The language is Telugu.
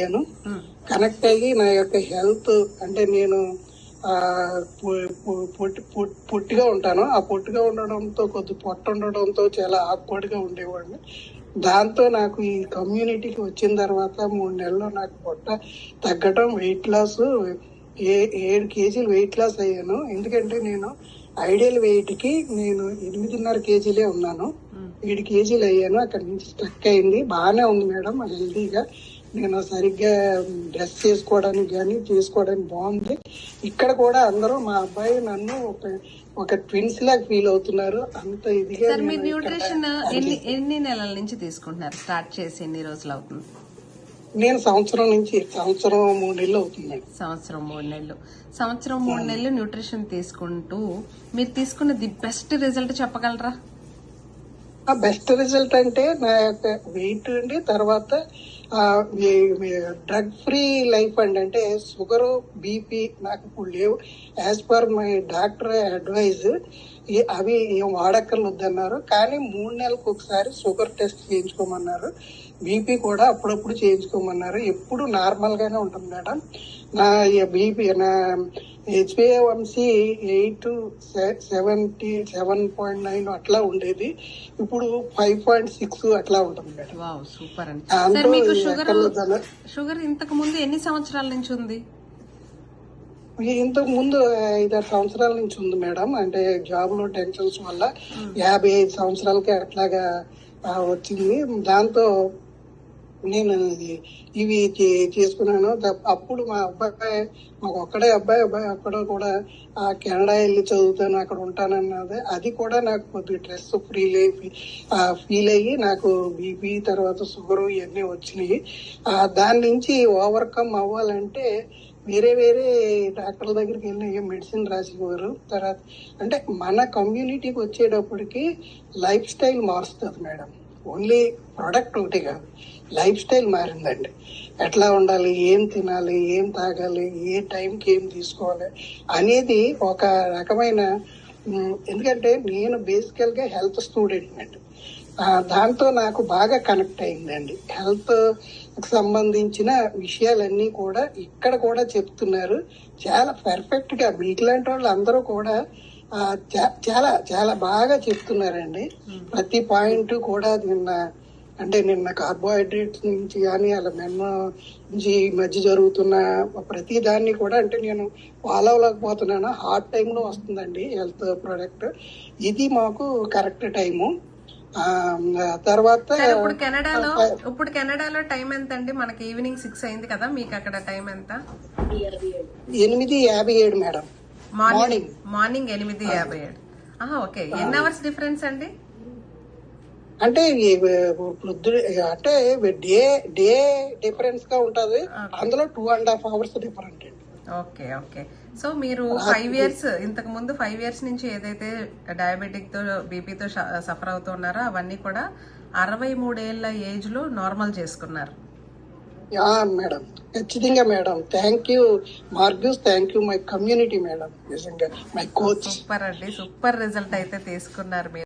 అయ్యాను కనెక్ట్ అయ్యి నా యొక్క హెల్త్ అంటే నేను పొట్టి పొట్టి- పొట్టిగా ఉంటాను. ఆ పొట్టిగా ఉండడంతో కొద్ది పొట్ట ఉండడంతో చాలా ఆక్వర్డ్గా ఉండేవాడిని. దాంతో నాకు ఈ కమ్యూనిటీకి వచ్చిన తర్వాత మూడు నెలల్లో నాకు పొట్ట తగ్గడం వెయిట్ లాస్ ఏ ఏడు కేజీలు వెయిట్ లాస్ అయ్యాను. ఎందుకంటే నేను ఐడియల్ వెయిట్కి నేను ఎనిమిదిన్నర కేజీలే ఉన్నాను. ఏడు కేజీలు అయ్యాను. అక్కడ నుంచి స్ట్రక్ అయింది. బాగానే ఉంది మేడం. హెల్తీగా నేను సరిగ్గా డ్రెస్ చేసుకోవడానికి కానీ చేసుకోవడానికి బాగుంది. ఇక్కడ కూడా అందరూ మా అబ్బాయి నన్ను ఒక ఒక ట్విన్స్ లాగా ఫీల్ అవుతున్నారు. అంత ఇదిగా సార్ మీరు నేను న్యూట్రిషన్ ఎన్ని ఎన్ని నెలల నుంచి తీసుకుంటున్నారు? స్టార్ట్ చేసి ఎన్ని రోజులు అవుతుంది? నేను సంవత్సరం నుంచి సంవత్సరం మూడు నెలలు అవుతుంది. సంవత్సరం మూడు నెలలు. సంవత్సరం మూడు నెలలు న్యూట్రిషన్ తీసుకుంటూ మీరు తీసుకున్న ది బెస్ట్ రిజల్ట్ చెప్పగలరా? ఆ బెస్ట్ రిజల్ట్ అంటే నా యొక్క వెయిట్ అండి. తర్వాత డ్రగ్ ఫ్రీ లైఫ్ అండి అంటే షుగరు బీపీ నాకు ఇప్పుడు లేవు. As per my doctor advice అవి ఏం వాడక్కర్లొద్దన్నారు కానీ మూడు నెలలకు ఒకసారి షుగర్ టెస్ట్ చేయించుకోమన్నారు. బీపీ కూడా అప్పుడప్పుడు చేయించుకోమన్నారు. ఎప్పుడు నార్మల్గానే ఉంటుంది మేడం. నా బీపీ నా హెచ్పిఏవన్సి eight seventy seven point nine అట్లా ఉండేది. ఇప్పుడు ఫైవ్ పాయింట్ సిక్స్ అట్లా ఉంటుంది మేడం. సూపర్ అండి. షుగర్ షుగర్ ఇంతకు ముందు ఎన్ని సంవత్సరాల నుంచి ఉంది? ఇంతకు ముందు ఐదారు సంవత్సరాల నుంచి ఉంది మేడం. అంటే జాబ్లో టెన్షన్స్ వల్ల యాభై ఐదు సంవత్సరాలకి అట్లాగా వచ్చింది. దాంతో నేను ఇవి చే- చేసుకున్నాను. అప్పుడు మా అబ్బాయి మాకు ఒక్కడే అబ్బాయి అబ్బాయి అక్కడ కూడా ఆ కెనడా వెళ్ళి చదువుతాను అక్కడ ఉంటానన్నది. అది కూడా నాకు కొద్దిగా స్ట్రెస్ ఫ్రీ ఫీల్ అయ్యి నాకు బీపీ తర్వాత షుగర్ ఇవన్నీ వచ్చినాయి. ఆ, దాని నుంచి ఓవర్కమ్ అవ్వాలంటే వేరే వేరే డాక్టర్ల దగ్గరికి వెళ్ళి మెడిసిన్ రాసేవారు తర్వాత అంటే మన కమ్యూనిటీకి వచ్చేటప్పటికి లైఫ్ స్టైల్ మారుస్తుంది మేడం. ఓన్లీ ప్రొడక్ట్ ఒకటి కాదు లైఫ్ స్టైల్ మారిందండి. ఎట్లా ఉండాలి ఏం తినాలి ఏం తాగాలి ఏ టైంకి ఏం తీసుకోవాలి అనేది ఒక రకమైన ఎందుకంటే నేను బేసికల్గా హెల్త్ స్టూడెంట్ అండి. దాంతో నాకు బాగా కనెక్ట్ అయిందండి. హెల్త్ సంబంధించిన విషయాలన్నీ కూడా ఇక్కడ కూడా చెప్తున్నారు. చాలా పర్ఫెక్ట్గా మీకు మీకులాంటి వాళ్ళు అందరూ కూడా చాలా చాలా బాగా చెప్తున్నారండి. ప్రతి పాయింట్ కూడా నిన్న అంటే నిన్న కార్బోహైడ్రేట్స్ నుంచి కానీ అలా మెన్న నుంచి మధ్య జరుగుతున్న ప్రతి దాన్ని కూడా అంటే నేను ఫాలో అవ్వలేకపోతున్నాను. హార్ట్ టైంలో వస్తుందండి హెల్త్ ప్రోడక్ట్. ఇది మాకు కరెక్ట్ టైము. ఆ, తర్వాత ఇప్పుడు కెనడాలో ఇప్పుడు కెనడాలో టైం ఎంత అండి మనకి ఈవినింగ్ సిక్స్ అయింది కదా మీకు అక్కడ టైం ఎంత? ఎనిమిది యాభై ఏడు మేడం. Morning morning. ఎనిమిది యాభై ఏడు. ఓకే. ఎన్ని అవర్స్ డిఫరెన్స్ అండి? అంటే వృద్ధుడు అంటే డే డే డిఫరెన్స్గా ఉంటది. అందులో two and half hours different okay okay. So మీరు ఫైవ్ ఇయర్స్ ఇంతకు ముందు ఫైవ్ ఇయర్స్ నుంచి ఏదైతే డయాబెటిక్తో బీపీతో సఫర్ అవుతున్నారో అవన్నీ కూడా అరవై మూడేళ్ళ ఏజ్లో నార్మల్ చేసుకున్నారు. మేడం. ఖచ్చితంగా madam. Thank you మార్గ్యూస్ thank you my community madam. నిజంగా మై కోచ్ సూపర్ అండి. సూపర్ రిజల్ట్ అయితే తీసుకున్నారు మీరు.